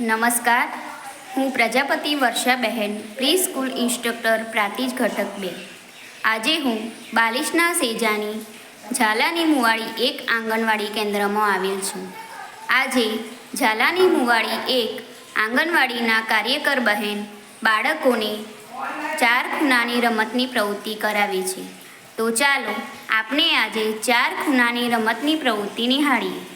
નમસ્કાર. હું Prajapati વર્ષાબહેન pre school instructor Prantij ઘટક બે. આજે હું બાલિશના સેજાની ઝાલાની મુવાડી એક આંગણવાડી કેન્દ્રમાં આવેલ છું. આજે ઝાલાની મુવાડી એક આંગણવાડીના કાર્યકર બહેન બાળકોને ચાર ખૂણાની રમતની પ્રવૃત્તિ કરાવે છે. તો ચાલો આપણે આજે ચાર ખૂણાની રમતની પ્રવૃત્તિ નિહાળીએ.